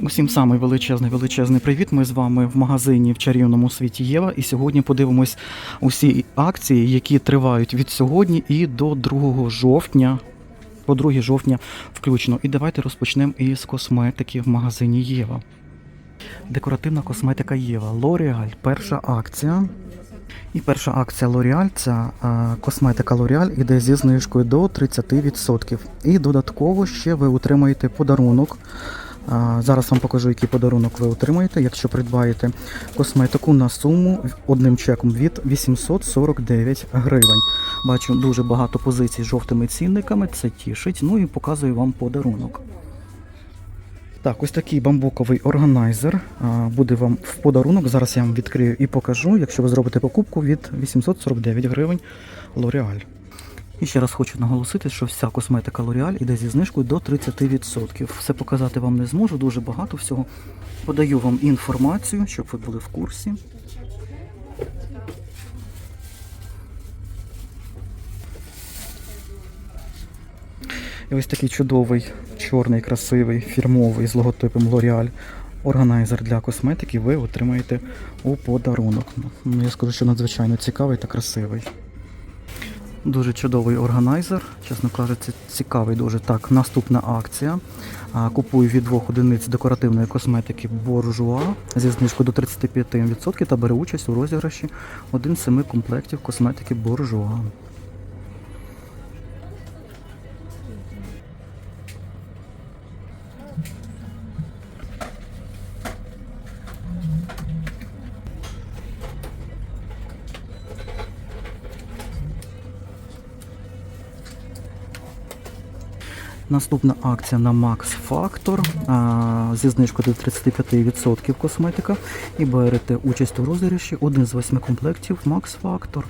Усім самий величезний величезний привіт. Ми з вами в магазині в чарівному світі Єва. І сьогодні подивимось усі акції, які тривають від сьогодні і до 2 жовтня. По 2 жовтня включно. І давайте розпочнемо із косметики в магазині Єва. Декоративна косметика Єва. L'Oreal. Перша акція. І перша акція L'Oreal – це е, косметика L'Oreal іде зі знижкою до 30%. І додатково ще ви отримаєте подарунок. Зараз вам покажу, який подарунок ви отримаєте, якщо придбаєте косметику на суму одним чеком від 849 гривень. Бачу дуже багато позицій з жовтими цінниками, це тішить. Ну і показую вам подарунок. Так, ось такий бамбуковий органайзер буде вам в подарунок. Зараз я вам відкрию і покажу, якщо ви зробите покупку від 849 гривень L'Oreal. І ще раз хочу наголосити, що вся косметика L'Oreal іде зі знижкою до 30%. Все показати вам не зможу, дуже багато всього. Подаю вам інформацію, щоб ви були в курсі. І ось такий чудовий, чорний, красивий, фірмовий з логотипом L'Oreal органайзер для косметики ви отримаєте у подарунок. Ну, я скажу, що надзвичайно цікавий та красивий. Дуже чудовий органайзер, чесно кажучи, цікавий дуже. Так, наступна акція. Купую від двох одиниць декоративної косметики Боржуа зі знижкою до 35% та беру участь у розіграші один з семи комплектів косметики Bourjois. Наступна акція на Max Factor а, зі знижкою до 35% косметика. І берете участь у розіграші один з восьми комплектів Max Factor.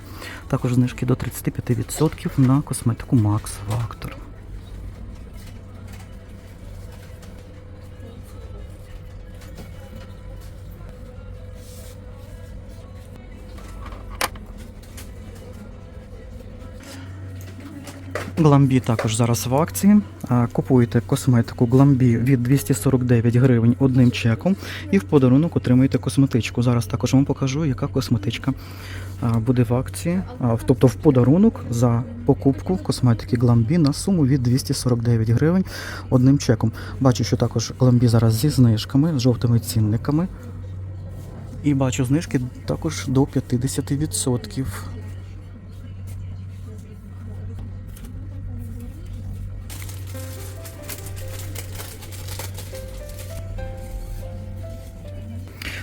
Також знижки до 35% на косметику Max Factor. Гламбі також зараз в акції. Купуєте косметику Гламбі від 249 гривень одним чеком і в подарунок отримуєте косметичку. Зараз також вам покажу, яка косметичка буде в акції. Тобто в подарунок за покупку косметики Гламбі на суму від 249 гривень одним чеком. Бачу, що також Гламбі зараз зі знижками, з жовтими цінниками. І бачу знижки також до 50%.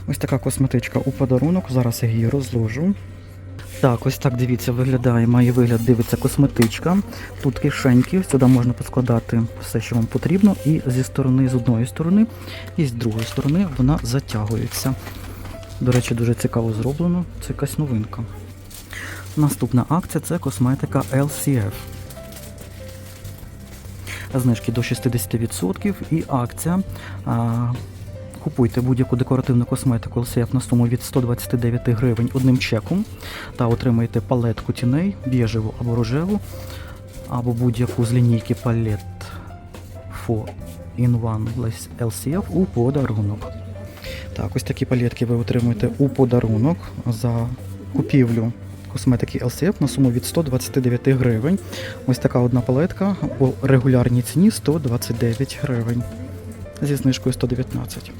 Ось така косметичка у подарунок. Зараз я її розложу. Так, ось так дивіться, виглядає, має вигляд, дивиться косметичка. Тут кишеньки, сюди можна поскладати все, що вам потрібно. І зі сторони, з одної сторони, і з другої сторони вона затягується. До речі, дуже цікаво зроблено. Це якась новинка. Наступна акція це косметика LCF. Знижки до 60% і акція. Купуйте будь-яку декоративну косметику LCF на суму від 129 гривень одним чеком та отримаєте палетку тіней, біжеву або рожеву, або будь-яку з лінійки палет 4 in One LCF у подарунок. Так, ось такі палетки ви отримуєте у подарунок за купівлю косметики LCF на суму від 129 гривень. Ось така одна палетка у регулярній ціні 129 гривень зі знижкою 119.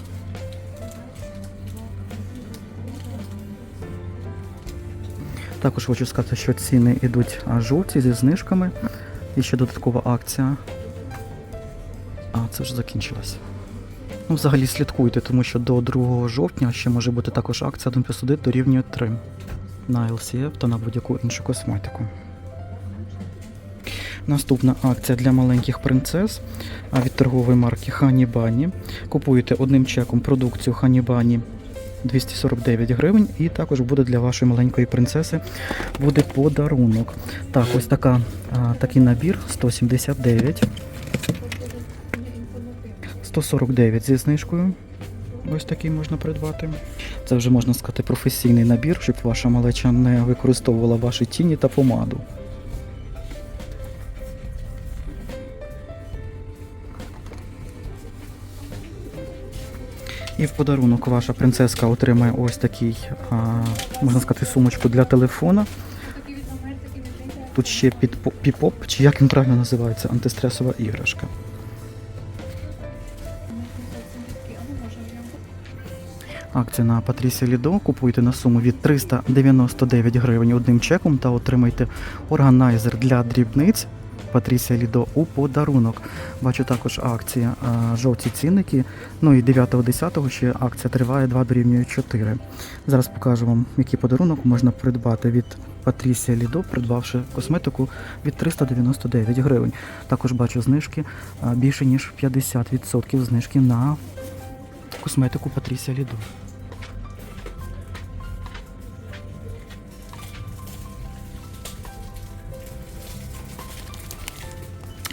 Також хочу сказати, що ціни йдуть жовті зі знижками. І ще додаткова акція. А, це вже закінчилось. Ну, взагалі слідкуйте, тому що до 2 жовтня ще може бути також акція 1 плюс 1 дорівнює 3 на LCF та на будь-яку іншу косметику. Наступна акція для маленьких принцес від торгової марки Bunny. Купуєте одним чеком продукцію Bunny 249 гривень, і також буде для вашої маленької принцеси буде подарунок. Так, ось така, такий набір 179. 149 зі знижкою. Ось такий можна придбати. Це вже можна сказати професійний набір, щоб ваша малеча не використовувала ваші тіні та помаду. І в подарунок ваша принцеска отримає ось такий, а, можна сказати, сумочку для телефона. Тут ще під піп-оп, чи як він правильно називається, антистресова іграшка. Акція на Патрісі Лідо. Купуйте на суму від 399 гривень одним чеком та отримайте органайзер для дрібниць Патрісія Лідо у подарунок. Бачу також акція жовті цінники. Ну і 9-10 ще акція триває 2 дорівнює 4. Зараз покажу вам, який подарунок можна придбати від Патрісія Лідо, придбавши косметику від 399 гривень. Також бачу знижки більше ніж 50% знижки на косметику Патрісія Лідо.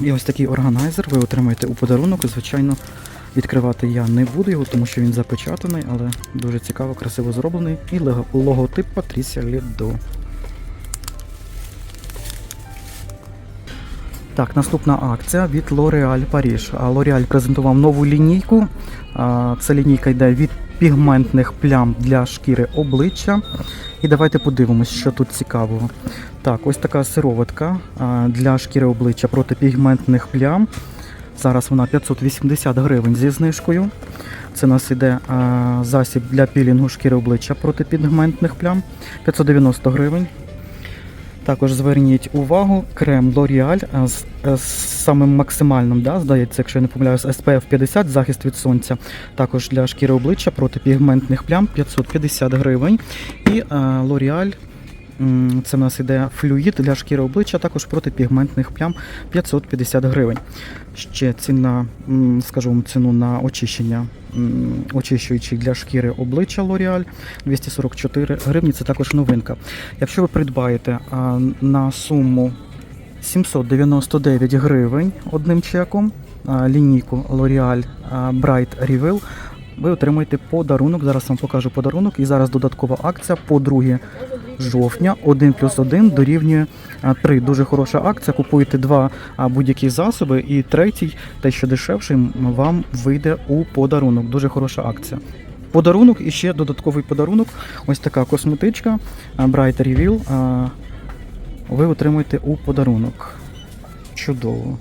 І ось такий органайзер ви отримаєте у подарунок. Звичайно, відкривати я не буду його, тому що він запечатаний, але дуже цікаво, красиво зроблений. І логотип Патрісія Лідо. Так, наступна акція від L'Oréal Paris. L'Oréal презентував нову лінійку. Ця лінійка йде від пігментних плям для шкіри обличчя. І давайте подивимось, що тут цікавого. Так, ось така сироватка для шкіри обличчя проти пігментних плям. Зараз вона 580 гривень зі знижкою. Це у нас іде засіб для пілінгу шкіри обличчя проти пігментних плям 590 гривень. Також зверніть увагу, крем L'Oreal з, е, з самим максимальним, да, здається, якщо я не помиляюсь, SPF 50, захист від сонця. Також для шкіри обличчя проти пігментних плям 550 гривень. І е, L'Oreal, це в нас іде флюїд для шкіри обличчя, також проти пігментних плям 550 гривень. Ще ціна, скажу вам ціну на очищення очищуючий для шкіри обличчя L'Oreal 244 гривні. Це також новинка. Якщо ви придбаєте на суму 799 гривень одним чеком лінійку L'Oreal Bright Reveal, ви отримаєте подарунок. Зараз вам покажу подарунок. І зараз додаткова акція по 2 жовтня 1 плюс 1 дорівнює 3. Дуже хороша акція. Купуєте два будь-які засоби, і третій, те, що дешевший, вам вийде у подарунок. Дуже хороша акція. Подарунок і ще додатковий подарунок. Ось така косметичка Bright Reveal. Ви отримуєте у подарунок. Чудово.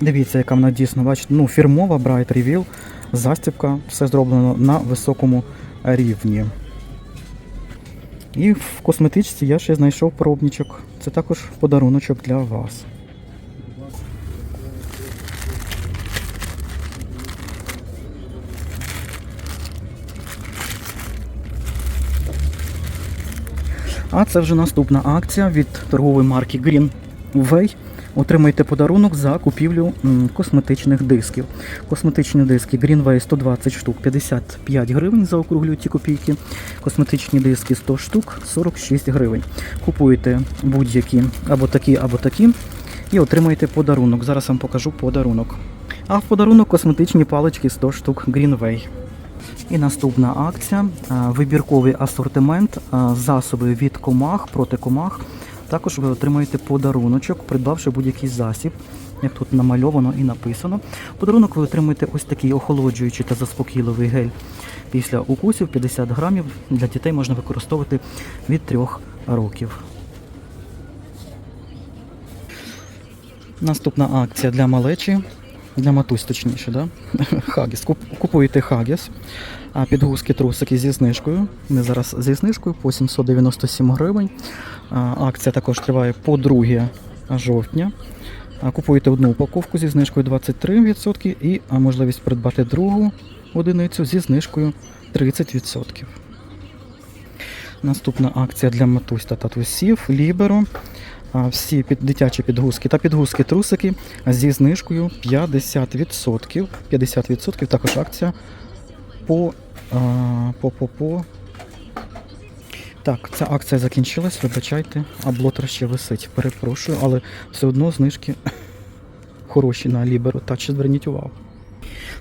Дивіться, яка вона дійсно, бачите, ну, фірмова Bright Reveal, застібка, все зроблено на високому рівні. І в косметичці я ще знайшов пробничок. Це також подаруночок для вас. А це вже наступна акція від торгової марки Greenway. Отримайте подарунок за купівлю косметичних дисків. Косметичні диски Greenway 120 штук 55 гривень за округлюті копійки. Косметичні диски 100 штук 46 гривень. Купуєте будь-які або такі, або такі. І отримаєте подарунок. Зараз вам покажу подарунок. А в подарунок косметичні палички 100 штук Greenway. І наступна акція вибірковий асортимент, засоби від комах проти комах. Також ви отримаєте подаруночок, придбавши будь-який засіб, як тут намальовано і написано. Подарунок ви отримаєте ось такий охолоджуючий та заспокійливий гель після укусів 50 грамів. Для дітей можна використовувати від 3 років. Наступна акція для малечі, для матусь точніше, да? Хагіс. Купуєте Хагіс, а підгузки трусики зі знижкою. Ми зараз зі знижкою по 797 гривень. Акція також триває по 2 жовтня. Купуєте одну упаковку зі знижкою 23% і можливість придбати другу одиницю зі знижкою 30%. Наступна акція для матусь та татусів Ліберо. Всі під, дитячі підгузки та підгузки-трусики зі знижкою 50%. 50% також акція по, а, по, по, по. Так, ця акція закінчилась, вибачайте, а блотер ще висить. Перепрошую, але все одно знижки хороші на Ліберо, так що зверніть увагу.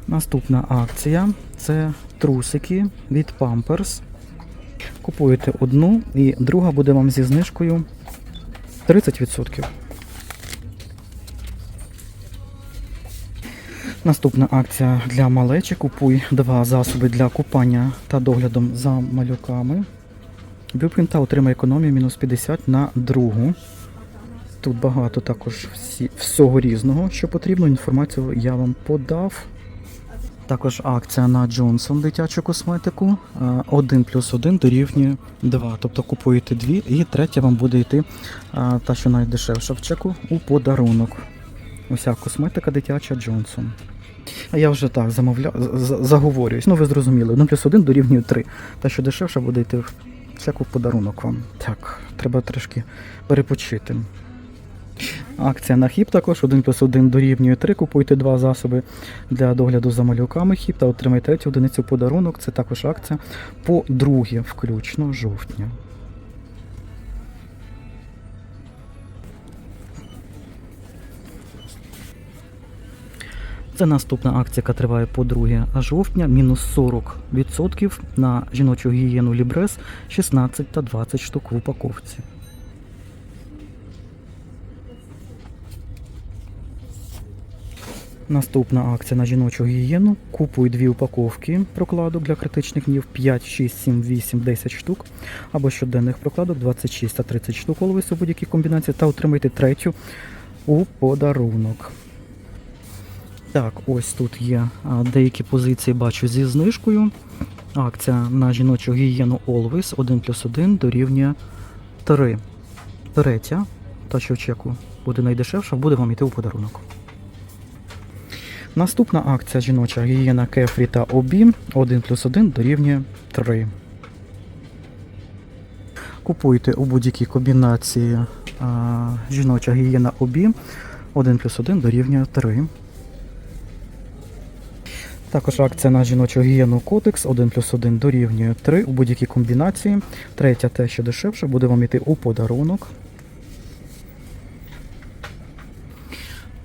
Наступна акція це трусики від Pampers. Купуєте одну і друга буде вам зі знижкою 30%. Наступна акція для малечі. Купуй два засоби для купання та доглядом за малюками. Вип'єм та отримай економію мінус 50 на другу. Тут багато також всі, всього різного, що потрібно. Інформацію я вам подав. Також акція на Джонсон дитячу косметику. 1 плюс 1 дорівнює 2. Тобто купуєте дві, і третя вам буде йти та, що найдешевша в чеку, у подарунок. Уся косметика дитяча Джонсон. Я вже так замовляю, заговорююсь. Ну ви зрозуміли, 1 плюс 1 дорівнює 3. Та що дешевше буде йти в чеку в подарунок вам. Так, треба трішки перепочити. Акція на хіп також 1 плюс 1 дорівнює 3. Купуйте два засоби для догляду за малюками хіп та отримайте третю одиницю подарунок. Це також акція по друге, включно жовтня. Це наступна акція, яка триває по 2 жовтня, мінус 40% на жіночу гігієну Лібрес 16 та 20 штук в упаковці. Наступна акція на жіночу гігієну. Купуй дві упаковки прокладок для критичних днів 5, 6, 7, 8, 10 штук. Або щоденних прокладок 26 та 30 штук always у будь-якій комбінації та отримайте третю у подарунок. Так, ось тут є деякі позиції, бачу зі знижкою. Акція на жіночу гігієну Always 1 плюс 1 дорівнює 3. Третя, та що чеку буде найдешевша, буде вам йти у подарунок. Наступна акція жіноча гігієна Кефрі та Обі 1 плюс 1 дорівнює 3. Купуйте у будь-якій комбінації а, жіноча гігієна Обі 1 плюс 1 дорівнює 3. Також акція на жіночу гігієну Котекс 1 плюс 1 дорівнює 3 у будь-якій комбінації. Третя те, що дешевше, буде вам йти у подарунок.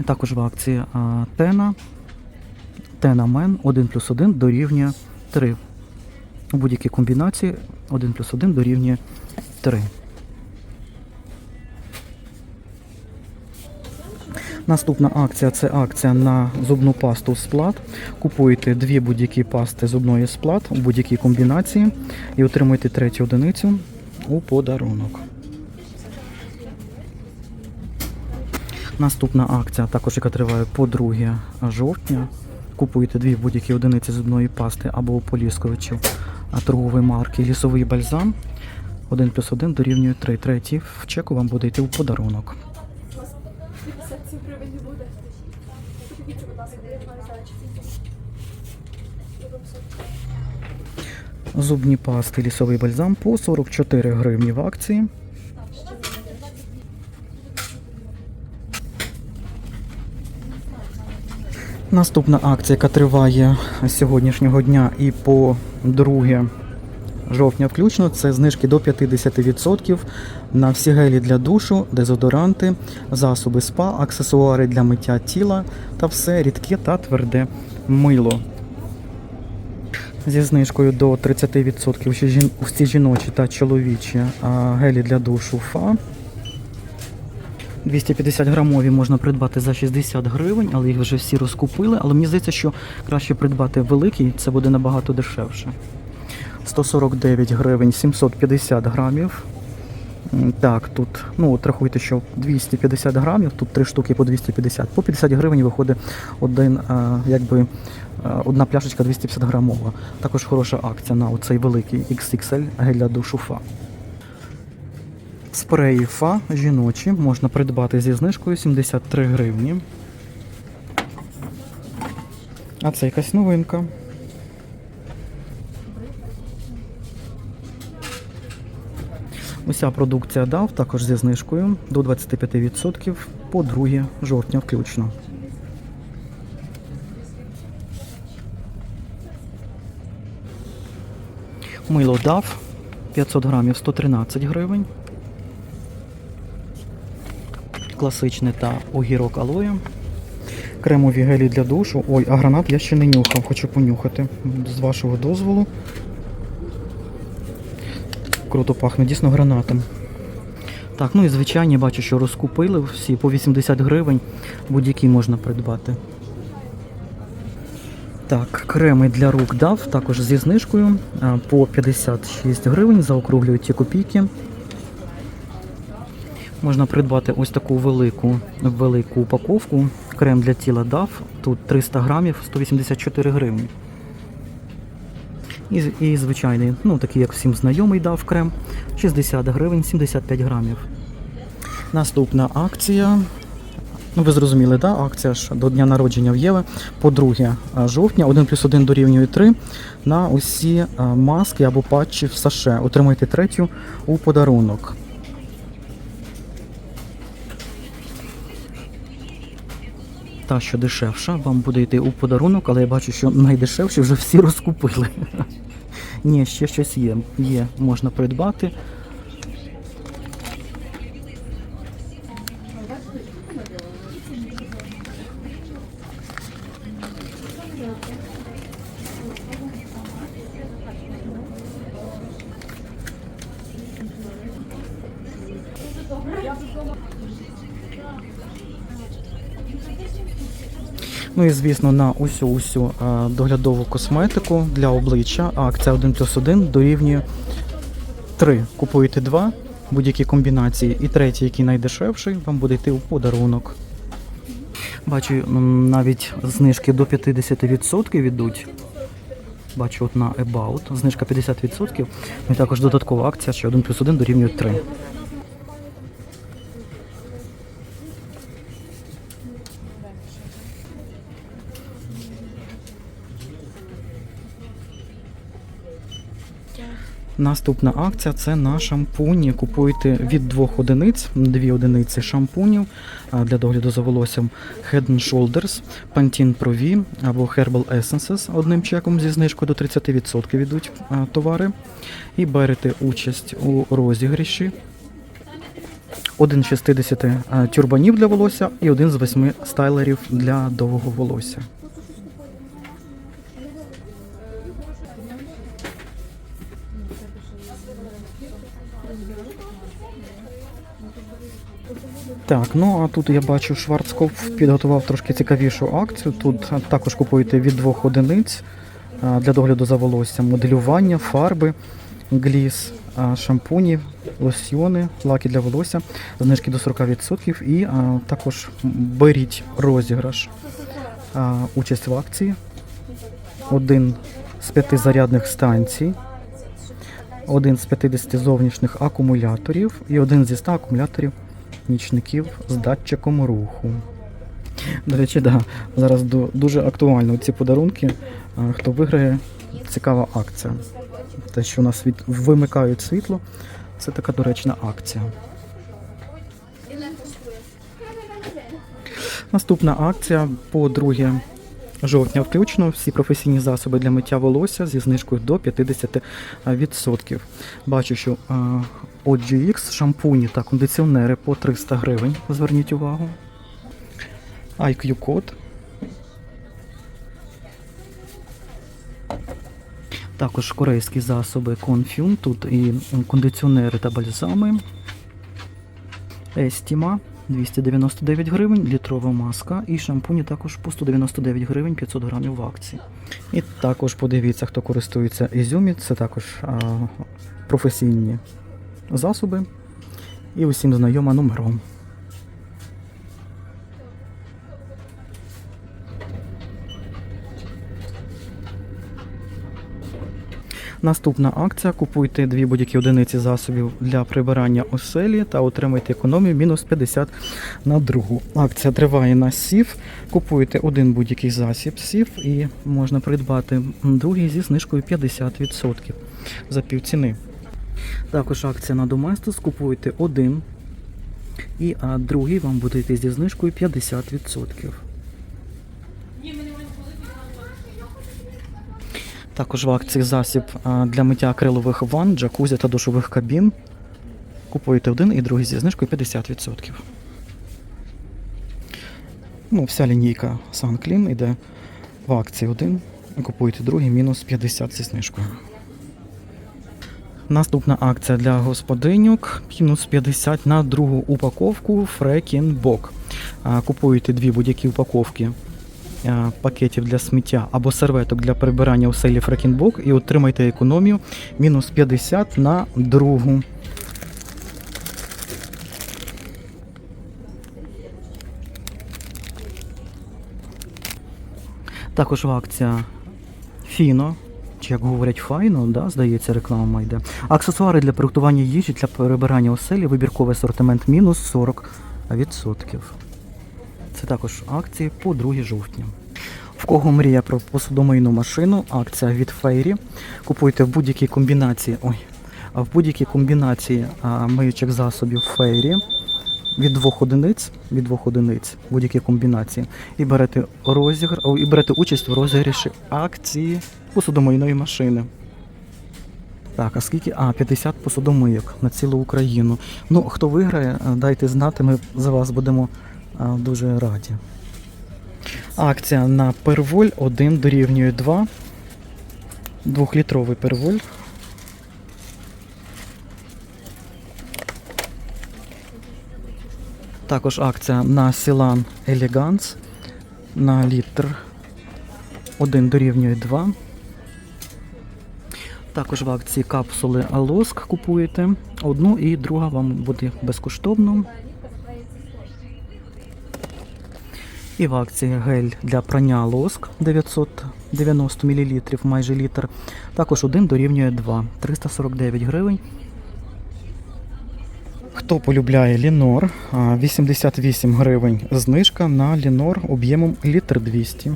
Також в акції Тена. Тена Мен 1 плюс 1 дорівнює 3. У будь-якій комбінації 1 плюс 1 дорівнює 3. Наступна акція це акція на зубну пасту сплат. Купуєте дві будь-які пасти зубної сплат у будь-якій комбінації і отримуєте третю одиницю у подарунок. Наступна акція, також яка триває по 2 жовтня. Купуєте дві будь-які одиниці зубної пасти або у полісковичів торгової марки лісовий бальзам. 1 плюс 1 дорівнює 3. Третій в чеку вам буде йти у подарунок. 57 гривень буде. Подивіться, будь ласка, де я маю зайчик. Зубні пасти лісовий бальзам по 44 гривні в акції. Наступна акція, яка триває з сьогоднішнього дня і по 2 жовтня включно, це знижки до 50% на всі гелі для душу, дезодоранти, засоби спа, аксесуари для миття тіла та все рідке та тверде мило зі знижкою до 30% ще жін- всі жіночі та чоловічі гелі для душу ФА. 250 грамові можна придбати за 60 гривень, але їх вже всі розкупили. Але мені здається, що краще придбати великий, це буде набагато дешевше. 149 гривень 750 грамів. Так, тут, ну от рахуйте, що 250 грамів, тут три штуки по 250. По 50 гривень виходить один, а, якби, а, одна пляшечка 250 грамова. Також хороша акція на оцей великий XXL гель для душу ФА. Спреї ФА жіночі можна придбати зі знижкою 73 гривні. А це якась новинка. Уся продукція DAV також зі знижкою до 25% по 2 жовтня включно. Мило DAV 500 грамів 113 гривень. Класичне та огірок алоє. Кремові гелі для душу. Ой, а гранат я ще не нюхав, хочу понюхати. З вашого дозволу. Круто пахне, дійсно гранатом. Так, ну і звичайні бачу, що розкупили всі по 80 гривень. Будь-які можна придбати. Так, креми для рук дав також зі знижкою по 56 гривень, заокруглюють ті копійки. Можна придбати ось таку велику, велику упаковку. Крем для тіла дав. Тут 300 грамів, 184 гривні. І, і звичайний, ну такий як всім знайомий дав крем, 60 гривень, 75 грамів. Наступна акція. Ну, ви зрозуміли, да? акція ж до дня народження в Єви по 2 жовтня, 1 плюс 1 дорівнює 3 на усі маски або патчі в саше. Отримайте третю у подарунок. Та, що дешевша, вам буде йти у подарунок, але я бачу, що найдешевші вже всі розкупили. Ні, ще щось є. Є, можна придбати. Ну і звісно, на усю усю доглядову косметику для обличчя акція 1 плюс 1 дорівнює 3. Купуєте 2 будь-які комбінації, і третій, який найдешевший, вам буде йти у подарунок. Бачу, навіть знижки до 50% йдуть. Бачу, от на About, знижка 50%. Ну і також додаткова акція, що 1 плюс 1 дорівнює 3. Наступна акція це на шампуні. Купуйте від двох одиниць, дві одиниці шампунів для догляду за волоссям Head and Shoulders, Pantene Pro V або Herbal Essences одним чеком зі знижкою до 30% йдуть а, товари. І берете участь у розігріші. Один з 60 тюрбанів для волосся і один з 8 стайлерів для довгого волосся. Так, ну а тут я бачу, Шварцкопф підготував трошки цікавішу акцію. Тут також купуєте від двох одиниць для догляду за волоссям, моделювання, фарби, гліс, шампуні, лосьйони, лаки для волосся, знижки до 40% і а, також беріть розіграш. А, участь в акції. Один з п'яти зарядних станцій, один з 50 зовнішніх акумуляторів і один зі 100 акумуляторів нічників з датчиком руху. До речі, да, зараз дуже актуально ці подарунки. Хто виграє, цікава акція. Те, що у нас від... вимикають світло, це така доречна акція. Наступна акція по 2 жовтня включно. Всі професійні засоби для миття волосся зі знижкою до 50%. Бачу, що а, OGX, шампуні та кондиціонери по 300 гривень. Зверніть увагу. IQ код. Також корейські засоби Confune. Тут і кондиціонери та бальзами. Естіма 299 гривень, літрова маска і шампуні також по 199 гривень 500 грамів в акції. І також подивіться, хто користується Ізюмі, це також а, професійні засоби і усім знайома номером. Наступна акція. Купуйте дві будь-які одиниці засобів для прибирання оселі та отримайте економію мінус 50 на другу. Акція триває на сів. Купуєте один будь-який засіб сів і можна придбати другий зі знижкою 50% за півціни. Також акція на Доместос. Купуєте один і а другий вам буде йти зі знижкою 50%. Також в акції засіб для миття акрилових ванн, джакузі та душових кабін. Купуєте один і другий зі знижкою 50%. Ну, вся лінійка SunClean йде в акції один. Купуєте другий мінус 50 зі знижкою. Наступна акція для господинюк мінус 50 на другу упаковку Фрекінбок. Купуєте дві будь-які упаковки е, пакетів для сміття або серветок для прибирання у селі Фрекінбок і отримайте економію мінус 50 на другу. Також акція Фіно, чи як говорять файно, да, здається, реклама йде. Аксесуари для приготування їжі для прибирання оселі, вибірковий асортимент мінус 40%. Це також акції по 2 жовтня. В кого мрія про посудомийну машину, акція від Фейрі. Купуйте в будь-якій комбінації. Ой, в будь-якій комбінації а, миючих засобів Фейрі від двох одиниць, від двох одиниць будь-які комбінації, і берете розігр, і берете участь в розіграші акції посудомийної машини. Так, а скільки? А, 50 посудомийок на цілу Україну. Ну, хто виграє, е, дайте знати, ми за вас будемо е, дуже раді. Акція на перволь 1 дорівнює 2. Двохлітровий перволь. Також акція на Сілан Елеганс на літр 1 дорівнює 2. Також в акції капсули Алоск купуєте. Одну і друга вам буде безкоштовно. І в акції гель для прання лоск 990 мл, майже літр. Також один дорівнює 2, 349 гривень. Хто полюбляє Лінор, а, 88 гривень знижка на Лінор об'ємом літр 200.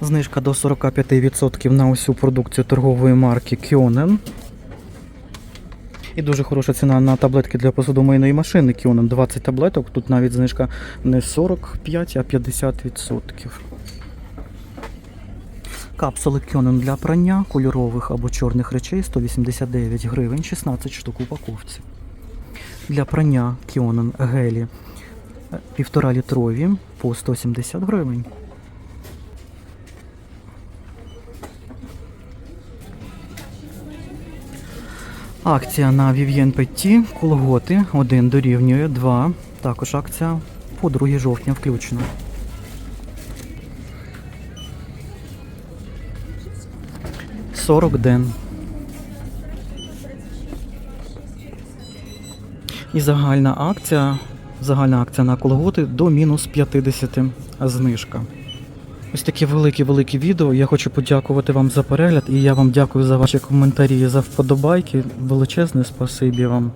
Знижка до 45% на усю продукцію торгової марки Кьонен. І дуже хороша ціна на таблетки для посудомийної машини Кьонен. 20 таблеток. Тут навіть знижка не 45, а 50%. Капсули Кьонен для прання кольорових або чорних речей 189 гривень, 16 штук упаковці. Для прання Кьонен гелі е, півтора літрові по 170 гривень. Акція на Vivien Petit колготи 1 дорівнює 2. Також акція по 2 жовтня включена. Сорок ден. І загальна акція, загальна акція на колготи до мінус 50 знижка. Ось такі великі-великі відео. Я хочу подякувати вам за перегляд і я вам дякую за ваші коментарі, за вподобайки. Величезне спасибі вам.